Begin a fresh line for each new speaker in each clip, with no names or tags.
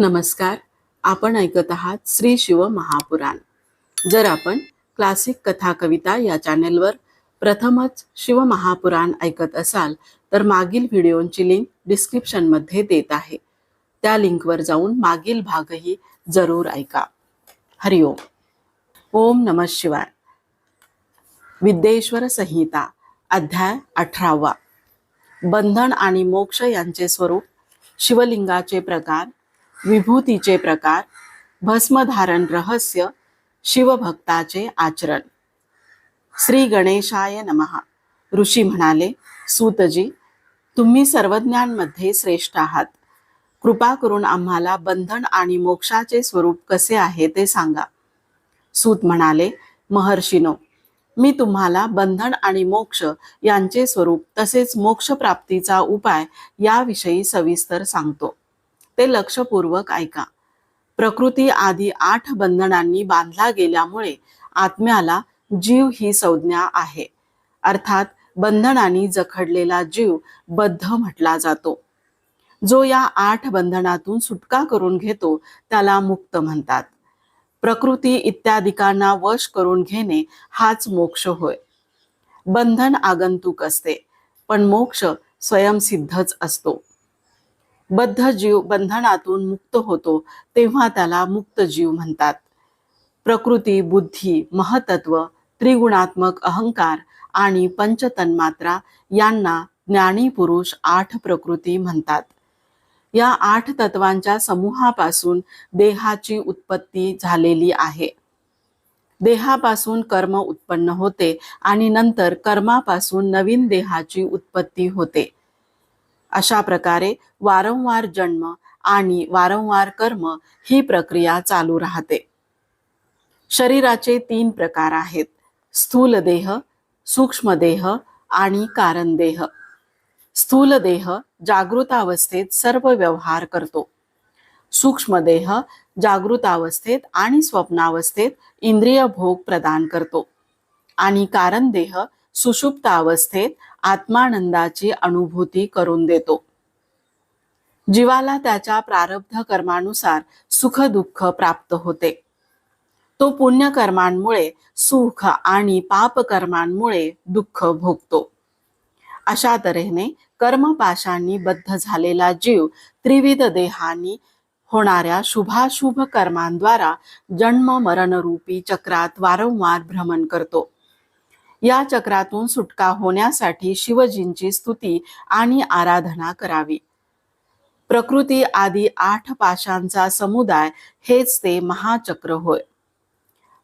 नमस्कार. आपण ऐकत आहात श्री शिव महापुराण. जर आपण क्लासिक कथा कविता या चॅनेलवर प्रथमच शिव महापुराण ऐकत असाल तर मागील व्हिडिओंची लिंक डिस्क्रिप्शनमध्ये देत आहे. त्या लिंकवर जाऊन मागील भागही जरूर ऐका. हरिओम ओम नम शिवाय. विद्येश्वर संहिता अध्याय अठरावा. बंधन आणि मोक्ष यांचे स्वरूप शिवलिंगाचे प्रकार विभूतीचे प्रकार भस्मधारण रहस्य शिवभक्ताचे आचरण. श्री गणेशाय नमहा ऋषी म्हणाले सूतजी तुम्ही सर्वज्ञांमध्ये श्रेष्ठ आहात. कृपा करून आम्हाला बंधन आणि मोक्षाचे स्वरूप कसे आहे ते सांगा. सूत म्हणाले महर्षीनो मी तुम्हाला बंधन आणि मोक्ष यांचे स्वरूप तसेच मोक्ष प्राप्तीचा उपाय याविषयी सविस्तर सांगतो. ते लक्षपूर्वक ऐका. प्रकृती आधी आठ बंधनांनी बांधला गेल्यामुळे आत्म्याला जीव ही संज्ञा आहे. अर्थात बंधनांनी जखडलेला जीव बद्ध म्हटला जातो. जो या आठ बंधनातून सुटका करून घेतो त्याला मुक्त म्हणतात. प्रकृती इत्यादिकांना वश करून घेणे हाच मोक्ष होय. बंधन आगंतुक असते पण मोक्ष स्वयंसिद्धच असतो. बद्ध जीव बंधनातून मुक्त होतो तेव्हा त्याला मुक्त जीव म्हणतात. प्रकृती बुद्धी महतत्व त्रिगुणात्मक अहंकार आणि पंचतन्मात्रा यांना ज्ञानी पुरुष आठ प्रकृती म्हणतात. या आठ तत्वांच्या समूहापासून देहाची उत्पत्ती झालेली आहे. देहापासून कर्म उत्पन्न होते आणि नंतर कर्मापासून नवीन देहाची उत्पत्ती होते. अशा प्रकारे वारंवार जन्म आणि वारंवार कर्म ही प्रक्रिया चालू राहते. शरीराचे तीन प्रकार आहेत. स्थूल देह सूक्ष्म देह आणि कारण देह. स्थूल देह जागृतावस्थेत सर्व व्यवहार करतो. सूक्ष्म देह जागृतावस्थेत आणि स्वप्नावस्थेत इंद्रिय भोग प्रदान करतो. आणि कारण देह सुषुप्त अवस्थेत आत्मानंदाची अनुभूती करून देतो. जीवाला त्याच्या प्रारब्ध कर्मानुसार सुख दुःख प्राप्त होते. तो पुण्य कर्मांमुळे सुख आणि पाप कर्मांमुळे दुःख भोगतो. अशा तऱ्हेने कर्मपाशांनी बद्ध झालेला जीव त्रिविध देहांनी होणाऱ्या शुभाशुभ कर्मांद्वारा जन्म मरणरूपी चक्रात वारंवार भ्रमण करतो. या चक्रातून सुटका होण्यासाठी शिवजींची स्तुती आणि आराधना करावी. प्रकृती आदी आठ पाशांचा समुदाय हेच ते महाचक्र होय.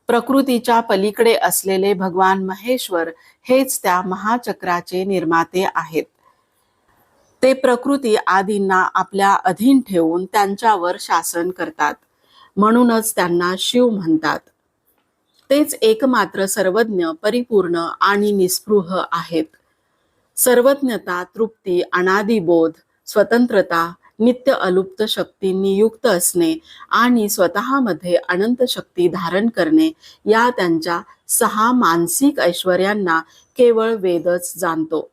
प्रकृतीच्या पलीकडे असलेले भगवान महेश्वर हेच त्या महाचक्राचे निर्माते आहेत. ते प्रकृती आदींना आपल्या अधीन ठेवून त्यांच्यावर शासन करतात. म्हणूनच त्यांना शिव म्हणतात. तेच एकमात्र सर्वज्ञ परिपूर्ण आणि निस्पृह आहेत. सर्वज्ञता तृप्ती अनादिबोध स्वतंत्रता नित्य अलुप्त शक्तींनी युक्त असणे आणि स्वतःमध्ये अनंत शक्ती धारण करणे या त्यांच्या सहा मानसिक ऐश्वर्यांना केवळ वेदच जाणतो.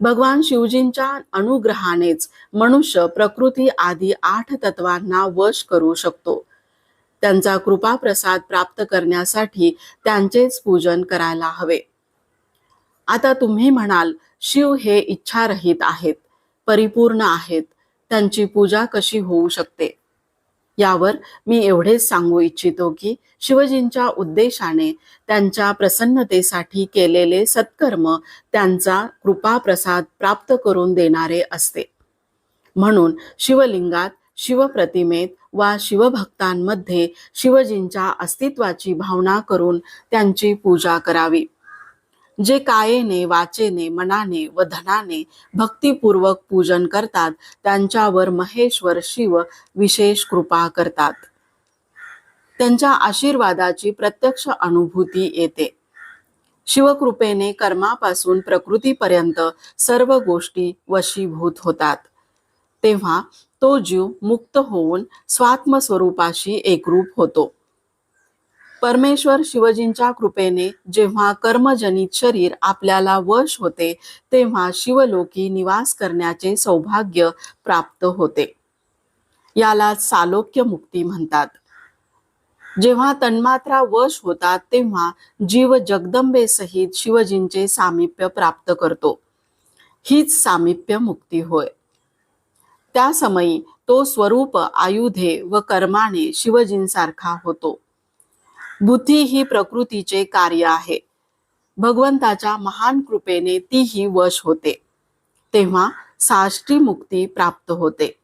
भगवान शिवजींच्या अनुग्रहानेच मनुष्य प्रकृती आदी आठ तत्वांना वश करू शकतो. त्यांचा कृपा प्रसाद प्राप्त करण्यासाठी त्यांचेच पूजन करायला हवे. आता तुम्ही म्हणाल शिव हे इच्छारहित आहेत परिपूर्ण आहेत त्यांची पूजा कशी होऊ शकते? यावर मी एवढेच सांगू इच्छितो की शिवजींच्या उद्देशाने त्यांच्या प्रसन्नतेसाठी केलेले सत्कर्म त्यांचा कृपा प्रसाद प्राप्त करून देणारे असते. म्हणून शिवलिंगात शिवप्रतिमेत वा शिवभक्तांमध्ये शिवजींच्या अस्तित्वाची भावना करून त्यांची पूजा करावी. जे कायेने वाचेने मनाने व धनाने भक्तिपूर्वक पूजन करतात त्यांच्यावर महेश्वर शिव विशेष कृपा करतात. त्यांच्या आशीर्वादाची प्रत्यक्ष अनुभूती येते. शिवकृपेने कर्मापासून प्रकृतीपर्यंत सर्व गोष्टी वशीभूत होतात. तेव्हा तो जीव मुक्त होऊन स्वात्मस्वरूपाशी एकरूप होतो. परमेश्वर शिवजींच्या कृपेने जेव्हा कर्मजनित शरीर आपल्याला वश होते तेव्हा शिवलोकी निवास करण्याचे सौभाग्य प्राप्त होते. याला सालोक्य मुक्ती म्हणतात. जेव्हा तन्मात्रा वश होतात तेव्हा जीव जगदंबेसहित शिवजींचे सामिप्य प्राप्त करतो. हीच सामिप्य मुक्ती होय. त्या समयी तो स्वरूप आयुधे व कर्माने शिवजींसारखा होतो. बुद्धी ही प्रकृतीचे कार्य आहे. भगवंताच्या महान कृपेने तीही वश होते. तेव्हा साष्टी मुक्ती प्राप्त होते.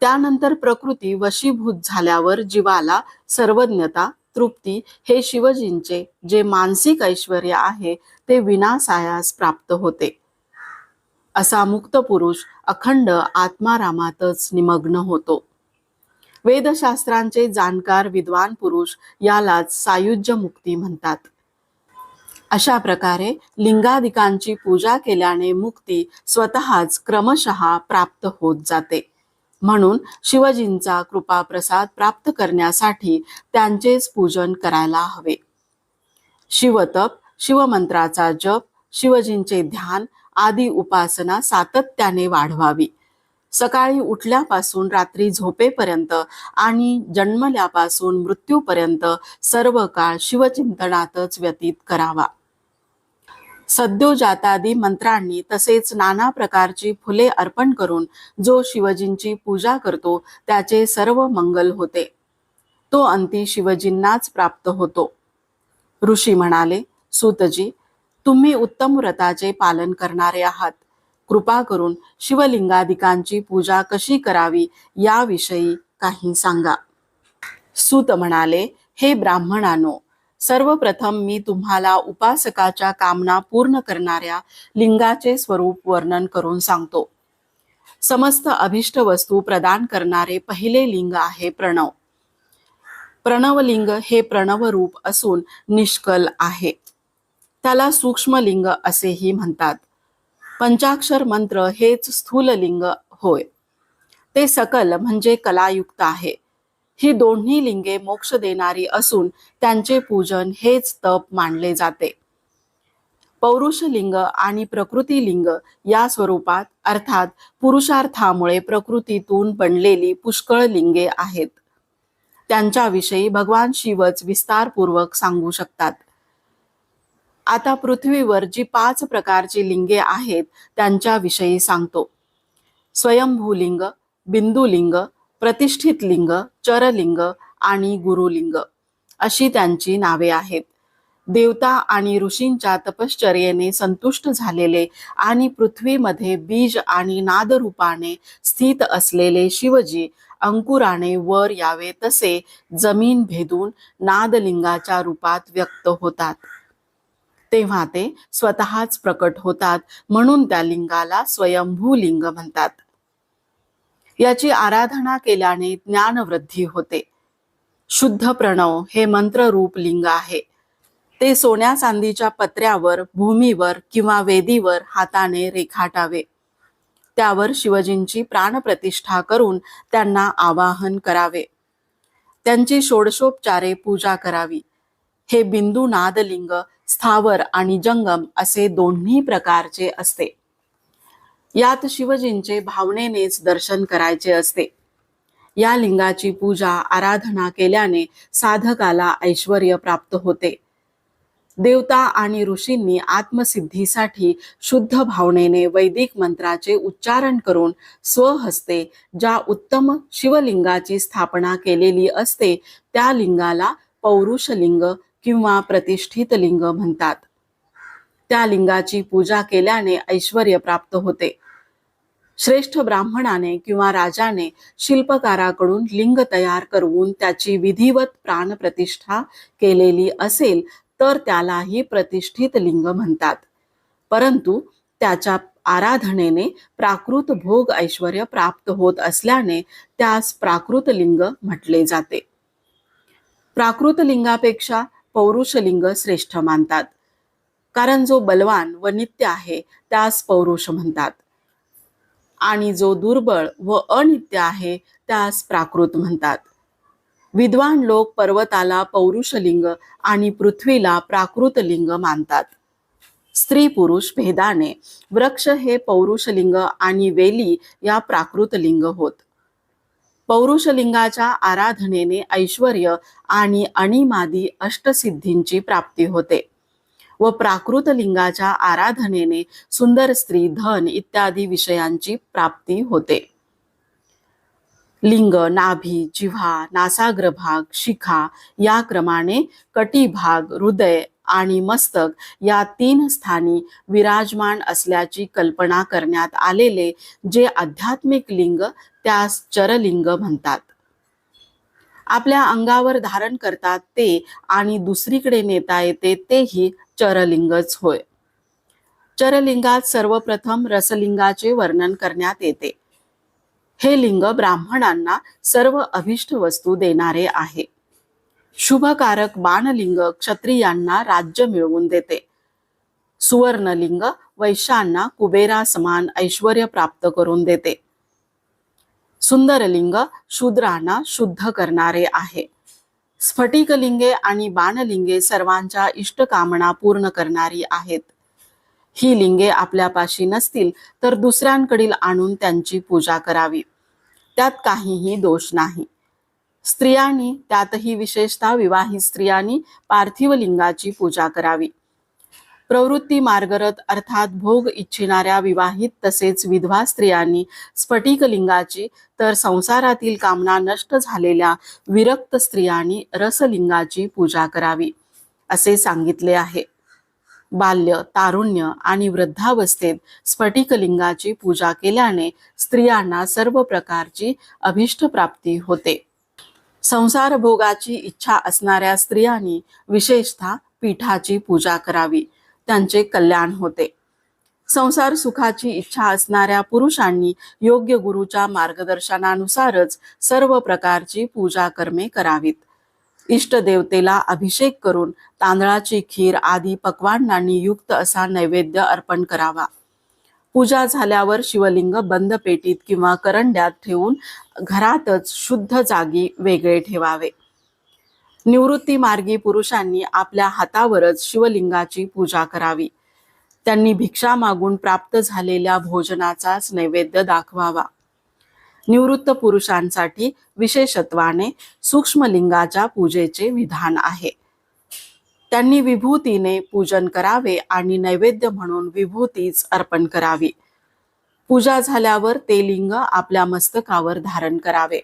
त्यानंतर प्रकृती वशीभूत झाल्यावर जीवाला सर्वज्ञता तृप्ती हे शिवजींचे जे मानसिक ऐश्वर आहे ते विनासायास प्राप्त होते. असा मुक्त पुरुष अखंड आत्मारामातच निमग्न होतो. वेदशास्त्रांचे जाणकार विद्वान पुरुष यालाच सायुज्य मुक्ती म्हणतात. अशा प्रकारे लिंगाधिकांची पूजा केल्याने मुक्ती स्वतःच क्रमशः प्राप्त होत जाते. म्हणून शिवजींचा कृपा प्रसाद प्राप्त करण्यासाठी त्यांचेच पूजन करायला हवे. शिवतप शिवमंत्राचा जप शिवजींचे ध्यान आदी उपासना सातत्याने वाढवावी. सकाळी उठल्यापासून रात्री झोपेपर्यंत आणि जन्मल्यापासून मृत्यूपर्यंत सर्व काळ शिवचिंतनातच व्यतीत करावा. सद्योजातादी मंत्रांनी तसेच नाना प्रकारची फुले अर्पण करून जो शिवजींची पूजा करतो त्याचे सर्व मंगल होते. तो अंती शिवजींनाच प्राप्त होतो. ऋषी म्हणाले सुतजी तुम्ही उत्तम व्रताचे पालन करणारे आहात. कृपा करून शिवलिंगादिकांची पूजा कशी करावी याविषयी काही सांगा. सूत म्हणाले हे ब्राह्मणानो सर्वप्रथम मी तुम्हाला उपासकाच्या कामना पूर्ण करणाऱ्या लिंगाचे स्वरूप वर्णन करून सांगतो. समस्त अभिष्ट वस्तू प्रदान करणारे पहिले लिंग आहे प्रणव. प्रणवलिंग हे प्रणव रूप असून निष्कल आहे. त्याला सूक्ष्मलिंग असेही म्हणतात. पंचाक्षर मंत्र हेच स्थूल लिंग होय. ते सकल म्हणजे कलायुक्त आहे. ही दोन्ही लिंगे मोक्ष देणारी असून त्यांचे पूजन हेच तप मानले जाते. पौरुष लिंग आणि प्रकृती लिंग या स्वरूपात अर्थात पुरुषार्थामुळे प्रकृतीतून बनलेली पुष्कळ लिंगे आहेत. त्यांच्याविषयी भगवान शिवच विस्तारपूर्वक सांगू शकतात. आता पृथ्वीवर जी पाच प्रकारची लिंगे आहेत त्यांच्याविषयी सांगतो. स्वयंभूलिंग बिंदुलिंग प्रतिष्ठित लिंग चरलिंग आणि गुरुलिंग अशी त्यांची नावे आहेत. देवता आणि ऋषींच्या तपश्चर्येने संतुष्ट झालेले आणि पृथ्वीमध्ये बीज आणि नादरूपाने स्थित असलेले शिवजी अंकुराने वर यावे तसे जमीन भेदून नादलिंगाच्या रूपात व्यक्त होतात. तेव्हा ते स्वतःच प्रकट होतात म्हणून त्या लिंगाला स्वयंभू लिंग म्हणतात. याची आराधना केल्याने ज्ञानवृद्धी होते. शुद्ध प्रणव हे मंत्ररूप लिंग आहे. ते सोन्या चांदीच्या पत्र्यावर भूमीवर किंवा वेदीवर हाताने रेखाटावे. त्यावर शिवजींची प्राणप्रतिष्ठा करून त्यांना आवाहन करावे. त्यांची षोडशोपचारे पूजा करावी. हे बिंदू नादलिंग स्थावर आणि जंगम असे दोन्ही प्रकारचे असते. यात शिवजींचे भावनेनेच दर्शन करायचे असते. या लिंगाची पूजा आराधना केल्याने साधकाला ऐश्वर प्राप्त होते. देवता आणि ऋषींनी आत्मसिद्धीसाठी शुद्ध भावनेने वैदिक मंत्राचे उच्चारण करून स्वहस्ते ज्या उत्तम शिवलिंगाची स्थापना केलेली असते त्या लिंगाला पौरुषलिंग किंवा प्रतिष्ठित लिंग म्हणतात. त्या लिंगाची पूजा केल्याने ऐश्वर प्राप्त होते. श्रेष्ठ ब्राह्मणाने किंवा राजाने शिल्पकाराकडून लिंग तयार करून त्याची विधिवत प्राणप्रतिष्ठा केलेली असेल तर त्यालाही प्रतिष्ठित लिंग म्हणतात. परंतु त्याच्या आराधनेने प्राकृत भोग ऐश्वर प्राप्त होत असल्याने त्यास प्राकृत लिंग म्हटले जाते. प्राकृत लिंगापेक्षा पौरुषलिंग श्रेष्ठ मानतात. कारण जो बलवान व नित्य आहे त्यास पौरुष म्हणतात. आणि जो दुर्बळ व अनित्य आहे त्यास प्राकृत म्हणतात. विद्वान लोक पर्वताला पौरुषलिंग आणि पृथ्वीला प्राकृत लिंग मानतात. स्त्री पुरुष भेदाने वृक्ष हे पौरुषलिंग आणि वेली या प्राकृत लिंग होत. पौरुषलिंगाच्या आराधनेने ऐश्वर आणि अणिमादी अष्टसिद्धींची प्राप्ती होते. व प्राकृत लिंगाच्या आराधनेने सुंदर स्त्री धन इत्यादी विषयांची प्राप्ती होते. लिंग नाभी जिव्हा नासाग्र भाग शिखा या क्रमाने कटीभाग हृदय आणि मस्तक या तीन स्थानी विराजमान असल्याची कल्पना करण्यात आलेले जे आध्यात्मिक लिंग त्यास चरलिंग म्हणतात. आपल्या अंगावर धारण करतात ते आणि दुसरीकडे नेता येते तेही चरलिंगच होय. चरलिंगात सर्वप्रथम रसलिंगाचे वर्णन करण्यात येते. हे लिंग ब्राह्मणांना सर्व अभिष्ट वस्तू देणारे आहे. शुभकारक बाणलिंग क्षत्रियांना राज्य मिळवून देते. सुवर्णलिंग वैश्यांना कुबेरा समान ऐश्वर प्राप्त करून देते. सुंदरलिंग शूद्रांना शुद्ध करणारे आहे. स्फटिकलिंगे आणि बाणलिंगे सर्वांच्या इष्टकामना पूर्ण करणारी आहेत. ही लिंगे आपल्यापाशी नसतील तर दुसऱ्यांकडील आणून त्यांची पूजा करावी. त्यात काहीही दोष नाही. स्त्रियांनी त्यातही विशेषतः विवाहित स्त्रियांनी पार्थिव लिंगाची पूजा करावी. प्रवृत्ती मार्गरत अर्थात भोग इच्छिणाऱ्या विवाहित तसेच विधवा स्त्रियांनी स्फटिक लिंगाची तर संसारातील कामना नष्ट झालेल्या विरक्त स्त्रियांनी रसलिंगाची पूजा करावी असे सांगितले आहे. बाल्य तारुण्य आणि वृद्धावस्थेत स्फटिकलिंगाची पूजा केल्याने स्त्रियांना सर्व प्रकारची अभिष्ट प्राप्ती होते. संसार भोगाची इच्छा असणाऱ्या स्त्रियांनी विशेषतः पीठाची पूजा करावी. त्यांचे कल्याण होते. संसार सुखाची इच्छा असणाऱ्या पुरुषांनी योग्य गुरुच्या मार्गदर्शनानुसारच सर्व प्रकारची पूजा कर्मे करावीत. इष्टदेवतेला अभिषेक करून तांदळाची खीर आदी पक्वांनांनी युक्त असा नैवेद्य अर्पण करावा. पूजा झाल्यावर शिवलिंग बंद पेटीत किंवा करंड्यात ठेवून घरातच शुद्ध जागी वेगळे ठेवावे. निवृत्ती मार्गी पुरुषांनी आपल्या हातावरच शिवलिंगाची पूजा करावी. त्यांनी भिक्षा मागून प्राप्त झालेल्या भोजनाचाच नैवेद्य दाखवावा. निवृत्त पुरुषांसाठी विशेषत्वाने सूक्ष्मलिंगाच्या पूजेचे विधान आहे. त्यांनी विभूतीने पूजन करावे आणि नैवेद्य म्हणून विभूतीच अर्पण करावी. पूजा झाल्यावर ते लिंग आपल्या मस्तकावर धारण करावे.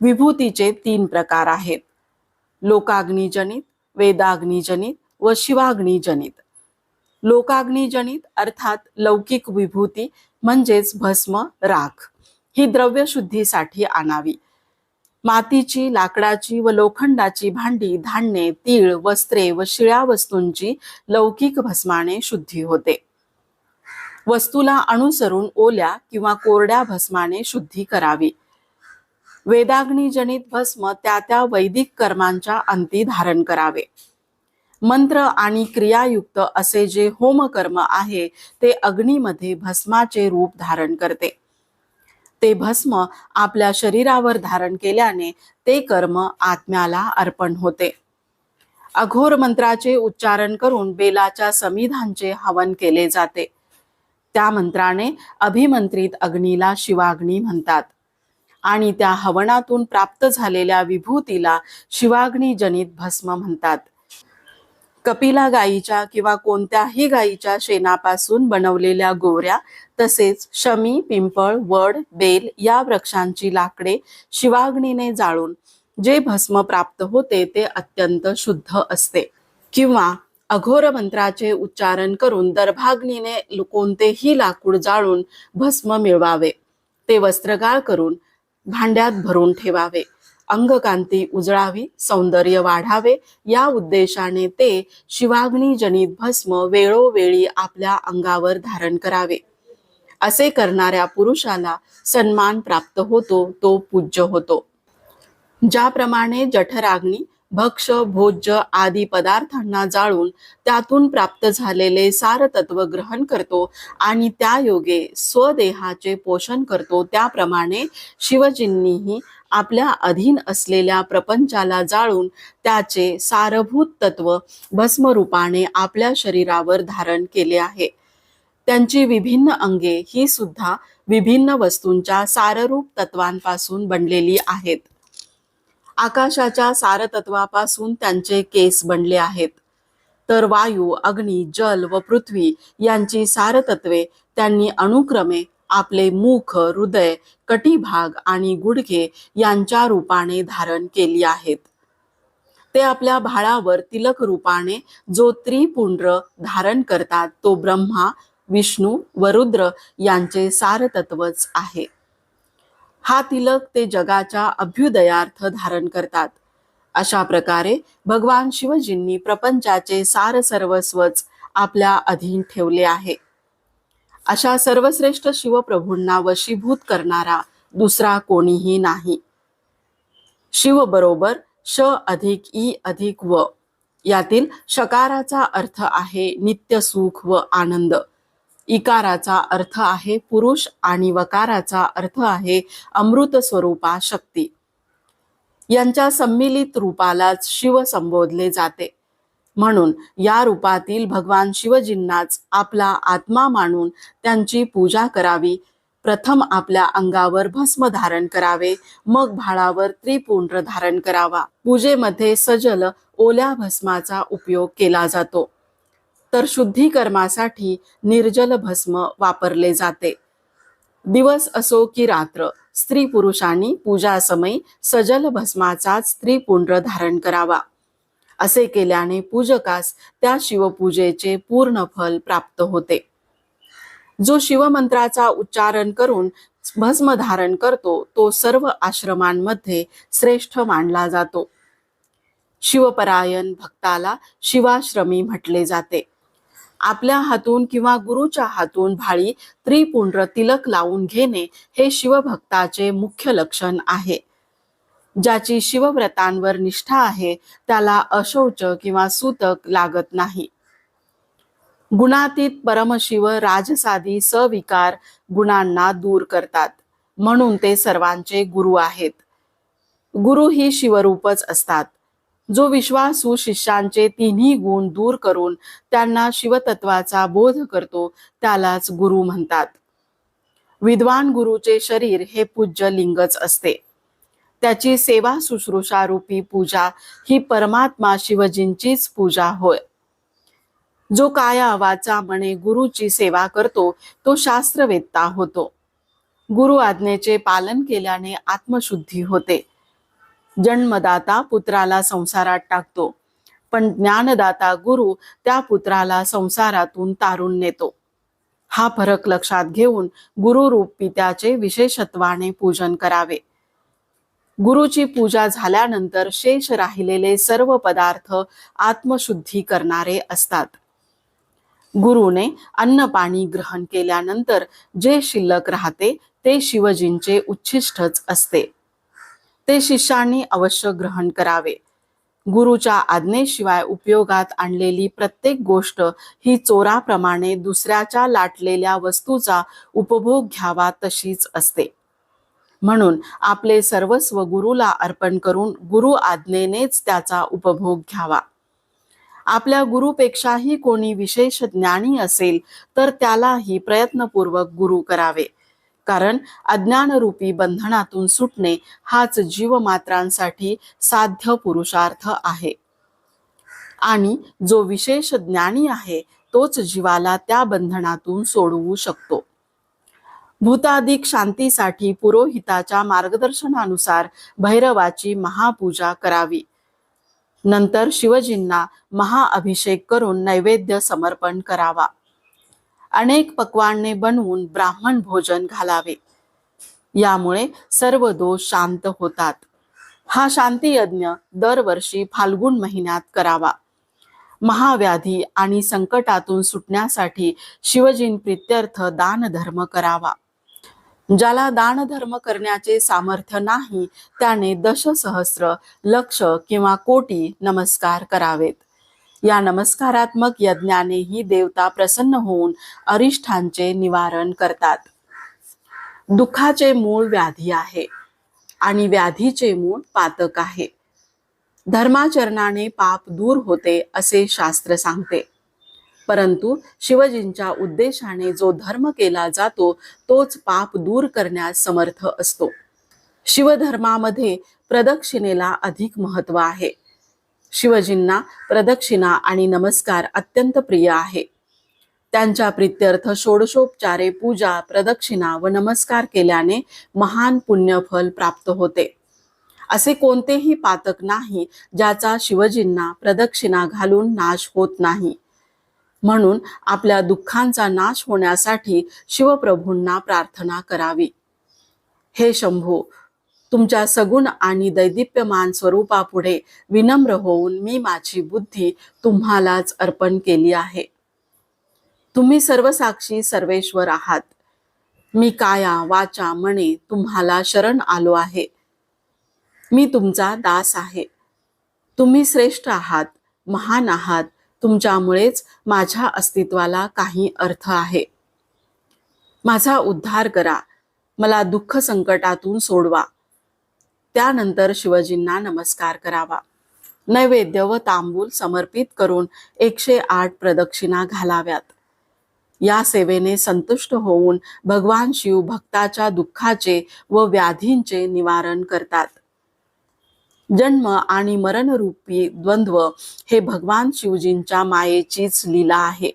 विभूतीचे तीन प्रकार आहेत. लोकाग्निजनित वेदाग्निजनित व शिवाग्निजनित. लोकाग्निजनित अर्थात लौकिक विभूती म्हणजेच भस्म राख. ही द्रव्यशुद्धीसाठी आणावी. मातीची लाकडाची व लोखंडाची भांडी धान्ये तीळ वस्त्रे व शिळ्या वस्तूंची लौकिक भस्माने शुद्धी होते. वस्तूला अनुसरून ओल्या किंवा कोरड्या भस्माने शुद्धी करावी. वेदाग्निजनित भस्म त्या त्या वैदिक कर्मांच्या अंती धारण करावे. मंत्र आणि क्रियायुक्त असे जे होमकर्म आहे ते अग्नीमध्ये भस्माचे रूप धारण करते. ते भस्म आपल्या शरीरावर धारण केल्याने ते कर्म आत्म्याला अर्पण होते. अघोर मंत्राचे उच्चारण करून बेलाच्या समिधांचे हवन केले जाते. त्या मंत्राने अभिमंत्रित अग्नीला शिवाग्नी म्हणतात. आणि त्या हवनातून प्राप्त झालेल्या विभूतीला शिवाग्नी जनित भस्म म्हणतात. कपिला गायीच्या किंवा कोणत्याही गायीच्या शेणापासून बनवलेल्या गोवऱ्या तसेच शमी पिंपळ वड बेल या वृक्षांची लाकडे शिवाग्नीने जाळून जे भस्म प्राप्त होते ते अत्यंत शुद्ध असते. किंवा अघोर मंत्राचे उच्चारण करून दर्भाग्नीने कोणतेही लाकूड जाळून भस्म मिळवावे. ते वस्त्रगाळ करून भांड्यात भरून ठेवावे. अंगकांती उजळावी सौंदर्य वाढावे. या उद्देशाने ते शिवाग्नी जनित भस्म वेळोवेळी आपल्या अंगावर धारण करावे. असे करणाऱ्या पुरुषाला सन्मान प्राप्त होतो तो पूज्य होतो. ज्याप्रमाणे जठराग्नी भक्ष भोज्य आदी पदार्थांना जाळून त्यातून प्राप्त झालेले सार तत्व ग्रहण करतो आणि त्या योगे स्वदेहाचे पोषण करतो. त्याप्रमाणे शिवजींनीही आपल्या अधीन असलेल्या प्रपंचाला जाळून त्याचे सारभूत तत्व भस्मरूपाने आपल्या शरीरावर धारण केले आहे. त्यांची विभिन्न अंगे ही सुद्धा विभिन्न वस्तूंच्या साररूप तत्वांपासून बनलेली आहेत. आकाशाच्या सारतत्वापासून त्यांचे केस बनले आहेत. तर वायू अग्नी जल व पृथ्वी यांची सारतत्वे त्यांनी अनुक्रमे आपले मुख हृदय कटिभाग आणि गुडघे यांच्या रूपाने धारण केली आहेत. ते आपल्या भाळावर तिलक रूपाने जो त्रिपुंड्र धारण करतात तो ब्रह्मा विष्णू व रुद्र यांचे सारतत्वच आहे. हा तिलक ते जगाच्या अभ्युदयार्थ धारण करतात. अशा प्रकारे भगवान शिवजींनी प्रपंचाचे सार सर्वस्वच आपल्या अधीन ठेवले आहे. अशा सर्वश्रेष्ठ शिवप्रभूंना वशीभूत करणारा दुसरा कोणीही नाही. शिव बरोबर श अधिक ई अधिक व. यातील शकाराचा अर्थ आहे नित्य सुख व आनंद. इकाराचा अर्थ आहे पुरुष आणि वकाराचा अर्थ आहे अमृत स्वरूपा शक्ती. यांच्या संमिलित रूपालाच शिव संबोधले जाते. म्हणून या रूपातील भगवान शिवजींनाच आपला आत्मा मानून त्यांची पूजा करावी. प्रथम आपल्या अंगावर भस्म धारण करावे मग भाळावर त्रिपुंड्र धारण करावा. पूजेमध्ये सजल ओल्या भस्माचा उपयोग केला जातो. तर शुद्धीकर्मासाठी निर्जल भस्म वापरले जाते. दिवस असो की रात्र स्त्री पुरुषांनी पूजासमयी सजल भस्माचाच स्त्रीपुंड्र धारण करावा. असे केल्याने पूजकास त्या शिवपूजेचे पूर्ण फल प्राप्त होते. जो शिवमंत्राचा उच्चारण करून भस्म धारण करतो तो सर्व आश्रमांमध्ये श्रेष्ठ मानला जातो. शिवपरायण भक्ताला शिवाश्रमी म्हटले जाते. आपल्या हातून किंवा गुरुच्या हातून भाळी त्रिपुंड्र तिलक लावून घेणे हे शिवभक्ताचे मुख्य लक्षण आहे. ज्याची शिवव्रतांवर निष्ठा आहे त्याला अशौच किंवा सूतक लागत नाही. गुणातीत परमशिव राजसादी सविकार गुणांना दूर करतात म्हणून ते सर्वांचे गुरु आहेत. गुरु ही शिवरूपच असतात. जो विश्वासू शिष्यांचे तिन्ही गुण दूर करून त्यांना शिवतत्वाचा बोध करतो त्यालाच गुरु म्हणतात. विद्वान गुरुचे शरीर हे पूज्य लिंगच असते. त्याची सेवा शुश्रूषा रूपी पूजा ही परमात्मा शिवजींचीच पूजा होय. जो काया वाचा मने गुरुची सेवा करतो तो शास्त्रवेत्ता होतो. गुरु आज्ञेचे पालन केल्याने आत्मशुद्धी होते. जन्मदाता पुत्राला संसारात टाकतो. पण ज्ञानदाता गुरु त्या पुत्राला संसारातून तारून नेतो. हा फरक लक्षात घेऊन गुरुरूप पित्याचे विशेषत्वाने पूजन करावे. गुरुची पूजा झाल्यानंतर शेष राहिलेले सर्व पदार्थ आत्मशुद्धी करणारे असतात. गुरुने अन्न पाणी ग्रहण केल्यानंतर जे शिल्लक राहते ते शिवजींचे उच्छिष्टच असते. ते शिष्यांनी अवश्य ग्रहण करावे. गुरुच्या आज्ञेशिवाय उपयोगात आणलेली प्रत्येक गोष्ट ही चोराप्रमाणे दुसऱ्याच्या लाटलेल्या वस्तूचा उपभोग घ्यावा तशीच असते. म्हणून आपले सर्वस्व गुरुला अर्पण करून गुरु आज्ञेनेच त्याचा उपभोग घ्यावा. आपल्या गुरुपेक्षाही कोणी विशेष ज्ञानी असेल तर त्यालाही प्रयत्नपूर्वक गुरु करावे. कारण अज्ञानरूपी बंधनातून सुटणे हाच जीवमात्रांसाठी साध्य पुरुषार्थ आहे. आणि जो विशेष ज्ञानी आहे तोच जीवाला त्या बंधनातून सोडवू शकतो. भूताधिक शांतीसाठी पुरोहिताच्या मार्गदर्शनानुसार भैरवाची महापूजा करावी. नंतर शिवजींना महाअभिषेक करून नैवेद्य समर्पण करावा. अनेक पक्वाने बनवून ब्राह्मण भोजन घालावे. यामुळे सर्व दोष शांत होतात. हा शांती यज्ञ दरवर्षी फाल्गुन महिन्यात करावा. महाव्याधी आणि संकटातून सुटण्यासाठी शिवजीं प्रित्यर्थ दानधर्म करावा. ज्याला दानधर्म करण्याचे सामर्थ्य नाही त्याने दशसहस्र लक्ष किंवा कोटी नमस्कार करावेत. या नमस्कारात्मक यज्ञानेही देवता प्रसन्न होऊन अरिष्ठांचे निवारण करतात. दुःखाचे मूळ व्याधी आहे आणि व्याधीचे मूळ पातक आहे. धर्माचरणाने पाप दूर होते असे शास्त्र सांगते. परंतु शिवजींच्या उद्देशाने जो धर्म केला जातो तोच पाप दूर करण्यास समर्थ असतो. शिवधर्मामध्ये प्रदक्षिणेला अधिक महत्त्व आहे. शिवजींना प्रदक्षिणा आणि नमस्कार अत्यंत प्रिय आहे. त्यांच्या प्रित्यर्थ षोडशोपचारे पूजा प्रदक्षिणा व नमस्कार केल्याने महान पुण्यफल प्राप्त होते. असे कोणतेही पातक नाही ज्याचा शिवजींना प्रदक्षिणा घालून नाश होत नाही. म्हणून आपल्या दुःखांचा नाश होण्यासाठी शिवप्रभूंना प्रार्थना करावी. हे शंभू तुमच्या सगुण आणि दैदिप्यमान स्वरूपापुढे विनम्र होऊन मी माझी बुद्धी तुम्हालाच अर्पण केली आहे. तुम्ही सर्वसाक्षी सर्वेश्वर आहात. मी काया वाचा मने तुम्हाला शरण आलो आहे. मी तुमचा दास आहे. तुम्ही श्रेष्ठ आहात महान आहात तुमच्यामुळेच माझ्या अस्तित्वाला काही अर्थ आहे. माझा उद्धार करा. मला दुःख संकटातून सोडवा. त्यानंतर शिवजींना नमस्कार करावा. नैवेद्य व तांबूल समर्पित करून एकशे आठ प्रदक्षिणा घालाव्यात. या सेवेने संतुष्ट होऊन भगवान शिव भक्ताच्या दुःखाचे व व्याधींचे निवारण करतात. जन्म आणि मरणरूपी द्वंद्व हे भगवान शिवजींच्या मायेचीच लीला आहे.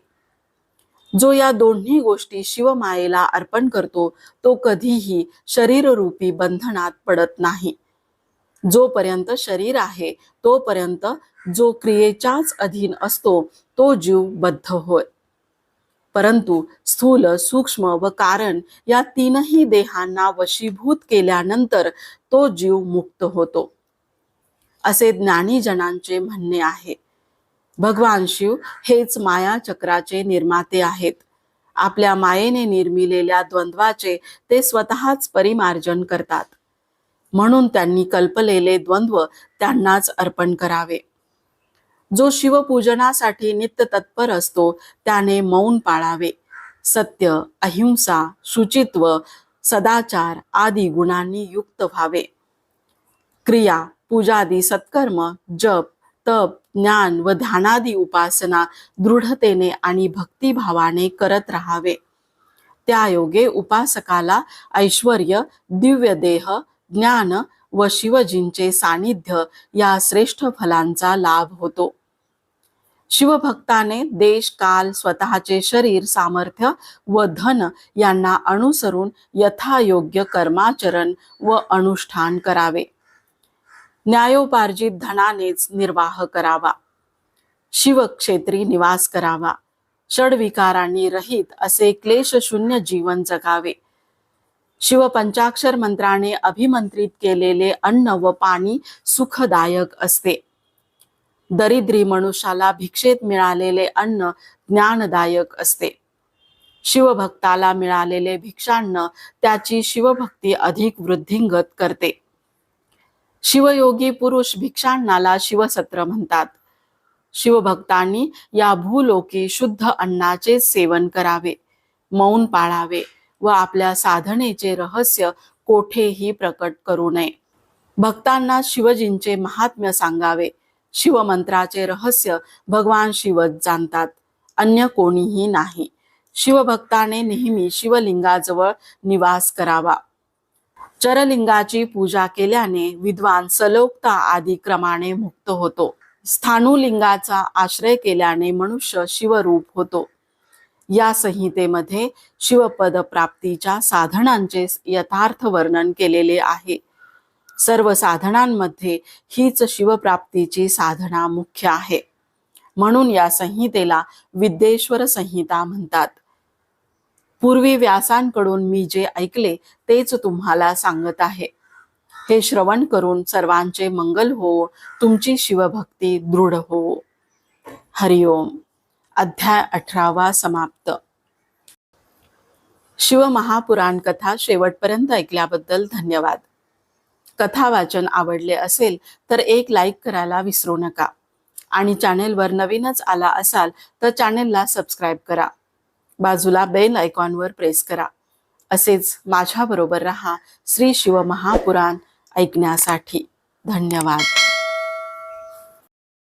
जो या दोन्ही गोष्टी शिवमायेला अर्पण करतो तो कधीही शरीररूपी बंधनात पडत नाही. जोपर्यंत शरीर आहे तोपर्यंत जो क्रियेच्याच अधीन असतो तो जीव बद्ध होय. परंतु स्थूल सूक्ष्म व कारण या तीनही देहांना वशीभूत केल्यानंतर तो जीव मुक्त होतो. असे ज्ञानीजनांचे म्हणणे आहे भगवान शिव हेच माया चक्राचे निर्माते आहेत. आपल्या मायेने निर्मिलेल्या द्वंद्वाचे ते स्वतःच परिमार्जन करतात. म्हणून त्यांनी कल्पलेले द्वंद्व त्यांनाच अर्पण करावे. जो शिवपूजनासाठी नित्य तत्पर असतो त्याने मौन पाळावे. सत्य अहिंसा शुचित्व सदाचार आदी गुणांनी युक्त व्हावे. क्रिया पूजादी सत्कर्म जप तप ज्ञान व ध्यानादी उपासना दृढतेने आणि भक्तिभावाने करत राहावे. त्या योगे उपासकाला ऐश्वर दिव्य देह ज्ञान व शिवजींचे सानिध्य या श्रेष्ठ फलांचा लाभ होतो. शिवभक्ताने देश काल स्वतःचे शरीर सामर्थ्य व धन यांना अनुसरून यथायोग्य कर्माचरण व अनुष्ठान करावे. न्यायोपार्जित धनानेच निर्वाह करावा. शिवक्षेत्री निवास करावा. षडविकारांनी रहित असे क्लेशशून्य जीवन जगावे. शिवपंचाक्षर मंत्राने अभिमंत्रित केलेले अन्न व पाणी सुखदायक असते. दरिद्री मनुष्याला भिक्षेत मिळालेले अन्न ज्ञानदायक असते. शिवभक्ताला मिळालेले भिक्षान्न त्याची शिवभक्ती अधिक वृद्धिंगत करते. शिवयोगी पुरुष भिक्षांनाला शिवसत्र म्हणतात. शिवभक्तांनी या भूलोकी शुद्ध अन्नाचे सेवन करावे मौन पाळावे व आपल्या साधनेचे रहस्य कोठेही प्रकट करू नये. भक्तांना शिवजींचे महात्म्य सांगावे. शिवमंत्राचे रहस्य भगवान शिवच जाणतात. अन्य कोणीही नाही. शिवभक्ताने नेहमी शिवलिंगाजवळ निवास करावा. चरलिंगाची पूजा केल्याने विद्वान सलोक्ता आदी क्रमाने मुक्त होतो. स्थानुलिंगाचा आश्रय केल्याने मनुष्य शिवरूप होतो. या संहितेमध्ये शिवपद प्राप्तीच्या साधनांचे यथार्थ वर्णन केलेले आहे. सर्व साधनांमध्ये हीच शिवप्राप्तीची साधना मुख्य आहे. म्हणून या संहितेला विद्येश्वर संहिता म्हणतात. पूर्वी व्यासांकडून मी जे ऐकले तेच तुम्हाला सांगत आहे. हे श्रवण करून सर्वांचे मंगल हो तुमची शिवभक्ती दृढ हो. हरिओम. अध्याय अठरावा समाप्त. शिव महापुराण कथा शेवटपर्यंत ऐकल्याबद्दल धन्यवाद. कथा वाचन आवडले असेल तर एक लाईक करायला विसरू नका. आणि चॅनेलवर नवीनच आला असाल तर चॅनेलला सबस्क्राईब करा. बाजूला बेल आयकॉनवर प्रेस करा. असेच माझ्याबरोबर रहा श्री शिव महापुराण ऐकण्यासाठी. धन्यवाद.